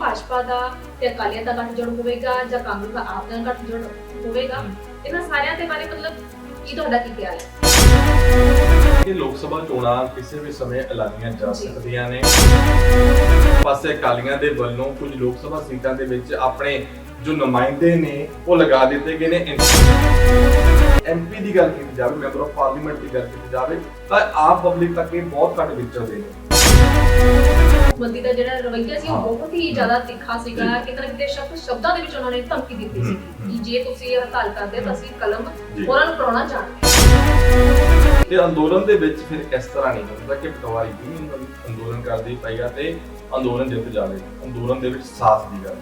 ਭਾਜਪਾ ਦਾ ਤੇ ਅਕਾਲੀਆਂ ਦਾ ਗੱਠਜੋੜ ਹੋਵੇਗਾ ਜਾਂ ਕਾਂਗਰਸ ਦਾ ਆਪ ਦਾ ਗੱਠਜੋੜ ਹੋਵੇਗਾ। ਇਹਨਾਂ ਸਾਰਿਆਂ ਦੇ ਬਾਰੇ ਮਤਲਬ ਕੀ ਤੁਹਾਡਾ ਕੀ ਖਿਆਲ ਹੈ? ਕਿ ਲੋਕ ਸਭਾ ਚੋਣਾਂ ਕਿਸੇ ਵੀ ਸਮੇਂ ਐਲਾਨੀਆਂ ਜਾ ਜੀ। ਸਕਦੀਆਂ ਨੇ। ਪਾਸੇ ਅਕਾਲੀਆਂ ਦੇ ਵੱਲੋਂ ਕੁਝ ਲੋਕ ਸਭਾ ਸੀਟਾਂ ਦੇ ਵਿੱਚ ਆਪਣੇ ਜੋ ਨੁਮਾਇੰਦੇ ਨੇ ਉਹ ਲਗਾ ਦਿੱਤੇ ਗਏ ਨੇ। ਐਮਪੀ ਦੀ ਗੱਲ ਕੀਤੀ ਜਾਵੇ ਮੈਂਬਰ ਆਫ ਪਾਰਲੀਮੈਂਟ ਦੀ ਗੱਲ ਕੀਤੀ ਜਾਵੇ ਤਾਂ ਆਮ ਪਬਲਿਕ ਤੱਕ ਇਹ ਬਹੁਤ ਘੱਟ ਵਿਚਰਦੇ ਨੇ। ਮੰਦੀ ਦਾ ਜਿਹੜਾ ਰਵੱਈਆ ਸੀ ਉਹ। ਬਹੁਤ ਹੀ ਜ਼ਿਆਦਾ ਤਿੱਖਾ ਸੀਗਾ। ਕਿਤੇ ਨਾ ਕਿਤੇ ਸ਼ਬਦ ਸ਼ਬਦਾਂ ਦੇ ਵਿੱਚ ਉਹਨਾਂ ਨੇ ਧਮਕੀ ਦਿੱਤੀ ਸੀ ਕਿ ਜੇ ਤੁਸੀਂ ਇਹ ਹੜਤਾਲ ਕਰਦੇ ਤਾਂ ਅਸੀਂ ਕਲਮ। ਉਹਨਾਂ ਨੂੰ ਪੜਾਉਣਾ ਚਾਹਾਂਗੇ। ਤੇ ਅੰਦੋਲਨ ਦੇ ਵਿੱਚ ਫਿਰ ਇਸ ਤਰ੍ਹਾਂ ਨਹੀਂ ਹੁੰਦਾ ਕਿ ਪਟਵਾਰੀ ਵੀ ਅੰਦੋਲਨ ਕਰਦੀ ਪਈ ਆ ਤੇ ਅੰਦੋਲਨ ਜਿੱਤ ਜਾਵੇ। ਅੰਦੋਲਨ ਦੇ ਵਿੱਚ ਸਾਥ ਦੀ ਗੱਲ।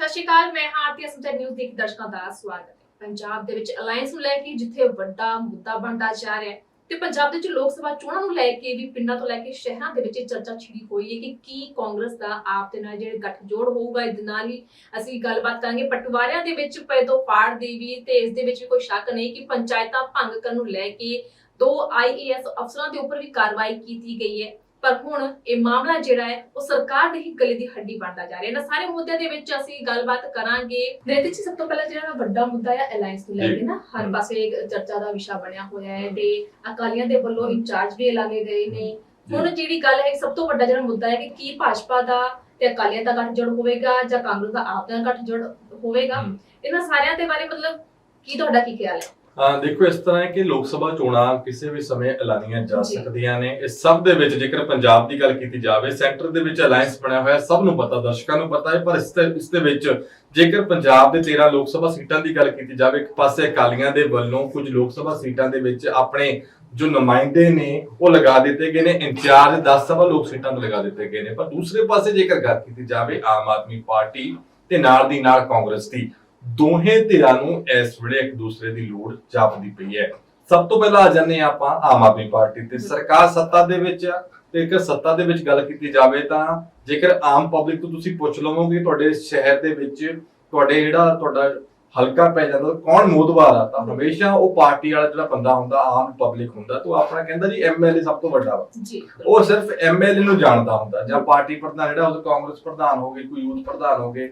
ਸਤਿ ਸ਼੍ਰੀ ਅਕਾਲ ਮੈਂ ਹਾਂ ਆਰਤੀ ਅਸਮਚਰ ਨਿਊਜ਼ ਦੇ ਦਰਸ਼ਕਾਂ ਦਾ ਸਵਾਗਤ ਹੈ। ਪੰਜਾਬ ਦੇ ਵਿੱਚ ਅਲਾਈਅੰਸ ਨੂੰ ਲੈ ਕੇ ਜਿੱਥੇ ਵੱਡਾ ਮੁੱਦਾ ਬਣਦਾ ਜਾ ਰਿਹਾ ਹੈ ਤੇ ਪੰਜਾਬ ਦੇ ਵਿੱਚ ਲੋਕ ਸਭਾ ਚੋਣਾਂ ਨੂੰ ਲੈ ਕੇ ਵੀ, ਪਿੰਡਾਂ ਤੋਂ ਲੈ ਕੇ ਸ਼ਹਿਰਾਂ ਦੇ ਵਿੱਚ ਇਹ ਚਰਚਾ ਛਿੜੀ ਹੋਈ ਹੈ ਕਿ ਕੀ ਕਾਂਗਰਸ ਦਾ ਆਪ ਦੇ ਨਾਲ ਜਿਹੜੇ ਗੱਠਜੋੜ ਹੋਊਗਾ ਇਹਦੇ ਨਾਲ ਹੀ ਅਸੀਂ ਗੱਲਬਾਤ ਕਰਾਂਗੇ। ਪਟਵਾਰਿਆਂ ਦੇ ਵਿੱਚ ਪਏ ਦੋ ਪਾੜ ਦੀ ਵੀ ਤੇ ਇਸ ਦੇ ਵਿੱਚ ਵੀ ਕੋਈ ਸ਼ੱਕ ਨਹੀਂ ਕਿ ਪੰਚਾਇਤਾਂ ਭੰਗ ਕਰਨ ਨੂੰ ਲੈ ਕੇ ਦੋ ਆਈਏਐਸ ਅਫਸਰਾਂ ਦੇ ਉੱਪਰ ਵੀ ਕਾਰਵਾਈ ਕੀਤੀ ਗਈ ਹੈ। ਪਰ ਹੁਣ ਇਹ ਮਾਮਲਾ ਜਿਹੜਾ ਹੈ ਉਹ ਸਰਕਾਰ ਦੇ ਹੀ ਗਲੇ ਦੀ ਹੱਡੀ ਬਣਦਾ ਜਾ ਰਿਹਾ ਹੈ। ਇਹਨਾਂ ਸਾਰੇ ਮੁੱਦਿਆਂ ਦੇ ਵਿੱਚ ਅਸੀਂ ਗੱਲਬਾਤ ਕਰਾਂਗੇ। ਨਰਿਤ ਜੀ ਸਭ ਤੋਂ ਪਹਿਲਾਂ ਜਿਹੜਾ ਵੱਡਾ ਮੁੱਦਾ ਹੈ ਅਲਾਈਅੰਸ ਨੂੰ ਲੈ ਕੇ ਨਾ ਹਰ। ਪਾਸੇ ਇੱਕ ਚਰਚਾ ਦਾ ਵਿਸ਼ਾ ਬਣਿਆ ਹੋਇਆ ਹੈ ਤੇ ਅਕਾਲੀਆਂ ਦੇ ਵੱਲੋਂ ਇੰਚਾਰਜ ਵੀ ਐਲਾਨੇ ਗਏ ਨੇ। ਹੁਣ ਜਿਹੜੀ ਗੱਲ ਹੈ ਸਭ ਤੋਂ ਵੱਡਾ ਜਿਹੜਾ ਮੁੱਦਾ ਹੈ ਕਿ ਕੀ ਭਾਜਪਾ ਦਾ ਤੇ ਅਕਾਲੀਆਂ ਦਾ ਗੱਠਜੋੜ ਹੋਵੇਗਾ ਜਾਂ ਕਾਂਗਰਸ ਦਾ ਆਪ ਦਾ ਗੱਠਜੋੜ ਹੋਵੇਗਾ। ਇਹਨਾਂ ਸਾਰਿਆਂ ਦੇ ਬਾਰੇ ਮਤਲਬ ਕੀ ਤੁਹਾਡਾ ਕੀ ਖਿਆਲ ਹੈ? ਹਾਂ ਦੇਖੋ ਇਸ ਤਰ੍ਹਾਂ ਹੈ ਕਿ ਲੋਕ ਸਭਾ ਚੋਣਾਂ ਕਿਸੇ ਵੀ ਸਮੇਂ ਐਲਾਨੀਆਂ ਜਾ ਜੀ। ਸਕਦੀਆਂ ਨੇ ਇਸ ਸਭ ਦੇ ਵਿੱਚ ਜੇਕਰ ਪੰਜਾਬ ਦੀ ਗੱਲ ਕੀਤੀ ਜਾਵੇ ਸੈਂਟਰ ਦੇ ਵਿੱਚ ਅਲਾਈਅੰਸ ਬਣਿਆ ਹੋਇਆ ਸਭ ਨੂੰ ਪਤਾ ਦਰਸ਼ਕਾਂ ਨੂੰ ਪਤਾ ਹੈ ਪਰ ਇਸ ਤੇ ਇਸ ਦੇ ਵਿੱਚ ਜੇਕਰ ਪੰਜਾਬ ਦੇ 13 ਲੋਕ ਸਭਾ ਸੀਟਾਂ ਦੀ ਗੱਲ ਕੀਤੀ ਜਾਵੇ ਇੱਕ ਪਾਸੇ ਅਕਾਲੀਆਂ ਦੇ ਵੱਲੋਂ ਕੁਝ ਲੋਕ ਸਭਾ ਸੀਟਾਂ ਦੇ ਵਿੱਚ ਆਪਣੇ ਜੋ ਨੁਮਾਇੰਦੇ ਨੇ ਉਹ ਲਗਾ ਦਿੱਤੇ ਗਏ ਨੇ ਇੰਚਾਰਜ 10 ਸਭਾ ਲੋਕ ਸੀਟਾਂ ਤੇ ਲਗਾ ਦਿੱਤੇ ਗਏ ਨੇ ਪਰ ਦੂਸਰੇ ਪਾਸੇ ਜੇਕਰ ਗੱਲ ਕੀਤੀ ਜਾਵੇ ਆਮ ਆਦਮੀ ਪਾਰਟੀ ਤੇ ਨਾਲ ਦੀ ਨਾਲ ਕਾਂਗਰਸ ਦੀ ਦੋਹੇ ਧਿਰਾਂ ਨੂੰ ਇਸ ਵੇਲੇ ਇੱਕ ਦੂਸਰੇ ਦੀ ਲੋੜ ਜਾਪਦੀ ਪਈ ਹੈ। ਸਭ ਤੋਂ ਪਹਿਲਾਂ ਆ ਜਾਂਦੇ ਆਪਾਂ ਆਮ ਆਦਮੀ ਪਾਰਟੀ ਤੇ। ਸਰਕਾਰ ਸੱਤਾ ਦੇ ਵਿੱਚ ਤੇ ਜੇਕਰ ਸੱਤਾ ਦੇ ਵਿੱਚ ਗੱਲ ਕੀਤੀ ਜਾਵੇ ਤਾਂ ਜੇਕਰ ਆਮ ਪਬਲਿਕ ਤੋਂ ਤੁਸੀਂ ਪੁੱਛ ਲਵੋਗੇ ਤੁਹਾਡੇ ਸ਼ਹਿਰ ਦੇ ਵਿੱਚ ਤੁਹਾਡੇ ਜਿਹੜਾ ਤੁਹਾਡਾ ਹਲਕਾ ਪੈ ਜਾਂਦਾ ਕੌਣ ਮੋਦਵਾਰ ਆ? ਤਾਂ ਹਮੇਸ਼ਾ ਉਹ ਪਾਰਟੀ ਵਾਲਾ ਜਿਹੜਾ ਬੰਦਾ ਹੁੰਦਾ ਆਮ ਪਬਲਿਕ ਹੁੰਦਾ ਤਾਂ ਆਪਣਾ ਕਹਿੰਦਾ ਜੀ ਐਮਐਲਏ ਸਭ ਤੋਂ ਵੱਡਾ ਵਾ। ਜੀ। ਉਹ ਸਿਰਫ ਐਮਐਲਏ ਨੂੰ ਜਾਣਦਾ ਹੁੰਦਾ ਜਾਂ ਪਾਰਟੀ ਪ੍ਰਧਾਨ ਜਿਹੜਾ ਉਹ ਕਾਂਗਰਸ ਪ੍ਰਧਾਨ ਹੋ ਗਏ ਕੋਈ ਯੂਥ ਪ੍ਰਧਾਨ ਹੋ ਗਏ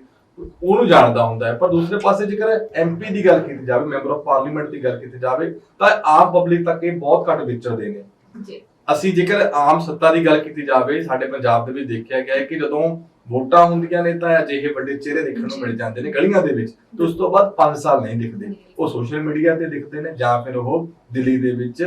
ਉਹਨੂੰ ਜਾਣਦਾ ਹੁੰਦਾ ਹੈ ਪਰ ਦੂਸਰੇ ਪਾਸੇ ਜੇਕਰ ਐਮਪੀ ਦੀ ਗੱਲ ਕੀਤੀ ਜਾਵੇ ਮੈਂਬਰ ਆਫ ਪਾਰਲੀਮੈਂਟ ਦੀ ਗੱਲ ਕੀਤੀ ਜਾਵੇ ਤਾਂ ਆਮ ਪਬਲਿਕ ਤੱਕ ਇਹ ਬਹੁਤ ਘੱਟ ਵਿਚਰਦੇ ਨੇ। ਜੀ। ਅਸੀਂ ਜੇਕਰ ਆਮ ਸੱਤਾ ਦੀ ਗੱਲ ਕੀਤੀ ਜਾਵੇ ਸਾਡੇ ਪੰਜਾਬ ਦੇ ਵਿੱਚ ਦੇਖਿਆ ਗਿਆ ਹੈ ਕਿ ਜਦੋਂ ਵੋਟਾਂ ਹੁੰਦੀਆਂ ਨੇ ਤਾਂ ਅਜਿਹੇ ਵੱਡੇ ਚਿਹਰੇ ਦੇਖਣ ਨੂੰ ਮਿਲ ਜਾਂਦੇ ਨੇ ਗਲੀਆਂ ਦੇ ਵਿੱਚ ਤੇ ਉਸ ਤੋਂ ਬਾਅਦ 5 ਸਾਲ ਨਹੀਂ ਦਿਖਦੇ। ਉਹ ਸੋਸ਼ਲ ਮੀਡੀਆ ਤੇ ਦਿਖਦੇ ਨੇ ਜਾਂ ਫਿਰ ਉਹ ਦਿੱਲੀ ਦੇ ਵਿੱਚ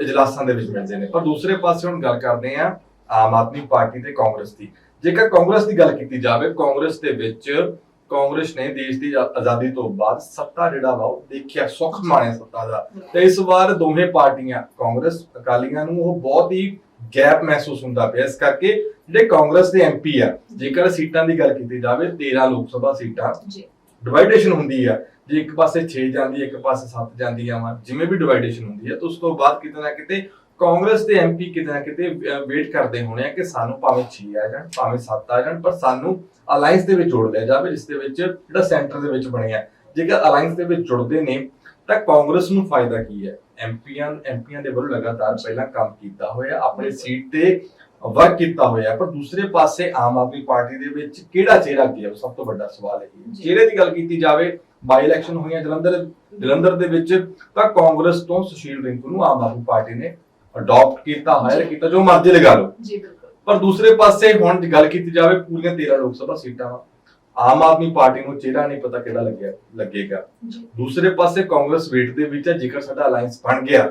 ਇਜਲਾਸਾਂ ਦੇ ਵਿੱਚ ਮਿਲਦੇ ਨੇ। ਪਰ ਦੂਸਰੇ ਪਾਸੇ ਹੁਣ ਗੱਲ ਕਰਦੇ ਆ ਆਮ ਆਦਮੀ ਪਾਰਟੀ ਤੇ ਕਾਂਗਰਸ ਦੀ। ਜੇਕਰ ਕਾਂਗਰਸ ਦੀ ਗੱਲ ਕੀਤੀ ਜਾਵੇ ਕਾਂਗਰਸ ਦੇ ਵਿੱਚ ਕਾਂਗਰਸ ਨੇ ਦੇਸ਼ ਦੀ ਆਜ਼ਾ- ਆਜ਼ਾਦੀ ਤੋਂ ਬਾਅਦ ਸੱਤਾ ਜਿਹੜਾ ਵਾ ਉਹ ਦੇਖਿਆ ਸੁੱਖ ਮਾਣਿਆ ਸੱਤਾ ਦਾ। ਤੇ ਇਸ ਵਾਰ ਦੋਵੇਂ ਪਾਰਟੀਆਂ ਕਾਂਗਰਸ ਅਕਾਲੀਆਂ ਨੂੰ ਉਹ ਬਹੁਤ ਹੀ ਗੈਪ ਮਹਿਸੂਸ ਹੁੰਦਾ ਪਿਆ। ਇਸ ਕਰਕੇ ਜਿਹੜੇ ਕਾਂਗਰਸ ਦੇ ਐਮਪੀ ਆ ਜੇਕਰ ਸੀਟਾਂ ਦੀ ਗੱਲ ਕੀਤੀ ਜਾਵੇ 13 ਲੋਕ ਸਭਾ ਸੀਟਾਂ ਜੀ। ਡਿਵਾਈਡੇਸ਼ਨ ਹੁੰਦੀ ਆ। ਜੇ ਇੱਕ ਪਾਸੇ 6 ਜਾਂਦੀ ਹੈ ਇੱਕ ਪਾਸੇ 7 ਜਾਂਦੀਆਂ ਵਾ ਜਿਵੇਂ ਵੀ ਡਿਵਾਈਡੇਸ਼ਨ ਹੁੰਦੀ ਹੈ ਤਾਂ ਉਸ ਤੋਂ ਬਾਅਦ ਕਿਤੇ ਨਾ ਕਿਤੇ ਕਾਂਗਰਸ ਦੇ ਐਮਪੀ ਕਿਤੇ ਨਾ ਕਿਤੇ ਵੇਟ ਕਰਦੇ ਹੋਣੇ ਆ ਕਿ ਸਾਨੂੰ ਭਾਵੇਂ 6 ਆ ਜਾਣ ਭਾਵੇਂ 7 ਆ ਜਾਣ ਪਰ ਸਾਨੂੰ ਅਲਾਈਅੰਸ ਦੇ ਵਿੱਚ ਜੋੜ ਲਿਆ ਜਾਵੇ ਜਿਸ ਦੇ ਵਿੱਚ ਜਿਹੜਾ ਸੈਂਟਰ ਦੇ ਵਿੱਚ ਬਣਿਆ ਜੇਕਰ ਅਲਾਈਅੰਸ ਦੇ ਵਿੱਚ ਜੁੜਦੇ ਨੇ ਤਾਂ ਕਾਂਗਰਸ ਨੂੰ ਫਾਇਦਾ ਕੀ ਹੈ? ਐਮਪੀਆਂ ਐਮਪੀਆਂ ਦੇ ਵੱਲੋਂ ਲਗਾਤਾਰ ਪਹਿਲਾਂ ਕੰਮ ਕੀਤਾ ਹੋਇਆ ਆਪਣੀ ਸੀਟ ਤੇ ਵਰਕ ਕੀਤਾ ਹੋਇਆ ਪਰ ਦੂਸਰੇ ਪਾਸੇ ਆਮ ਆਦਮੀ ਪਾਰਟੀ ਦੇ ਵਿੱਚ ਕਿਹੜਾ ਚਿਹਰਾ ਅੱਗੇ ਹੈ ਸਭ ਤੋਂ ਵੱਡਾ ਸਵਾਲ ਹੈ। ਚਿਹਰੇ ਦੀ ਗੱਲ ਕੀਤੀ ਜਾਵੇ ਬਾਈ ਇਲੈਕਸ਼ਨ ਹੋਈਆਂ ਜਲੰਧਰ ਜਲੰਧਰ ਦੇ ਵਿੱਚ ਤਾਂ ਕਾਂਗਰਸ ਤੋਂ ਸੁਸ਼ੀਲ ਰਿੰਕੂ ਨੂੰ ਆਮ ਆਦਮੀ ਪਾਰਟੀ ਨੇ ਅਡਾਪਟ ਕੀਤਾ ਹਾਇਰ। ਕੀਤਾ ਜੋ ਮਰਜ਼ੀ ਲਗਾ ਲਓ। ਜੀ ਬਿਲਕੁਲ। ਪਰ ਦੂਸਰੇ ਪਾਸੇ ਹੁਣ ਜੇ ਗੱਲ ਕੀਤੀ ਜਾਵੇ ਪੂਰੀਆਂ 13 ਲੋਕ ਸਭਾ ਸੀਟਾਂ ਆਮ ਆਦਮੀ ਪਾਰਟੀ ਨੂੰ ਚਿਹਰਾ ਨਹੀਂ ਪਤਾ ਕਿਹੜਾ ਲੱਗਿਆ ਲੱਗੇਗਾ। ਦੂਸਰੇ ਪਾਸੇ ਕਾਂਗਰਸ ਵੇਟ ਦੇ ਵਿੱਚ ਹੈ ਜੇਕਰ ਸਾਡਾ ਅਲਾਈਅੰਸ ਬਣ ਗਿਆ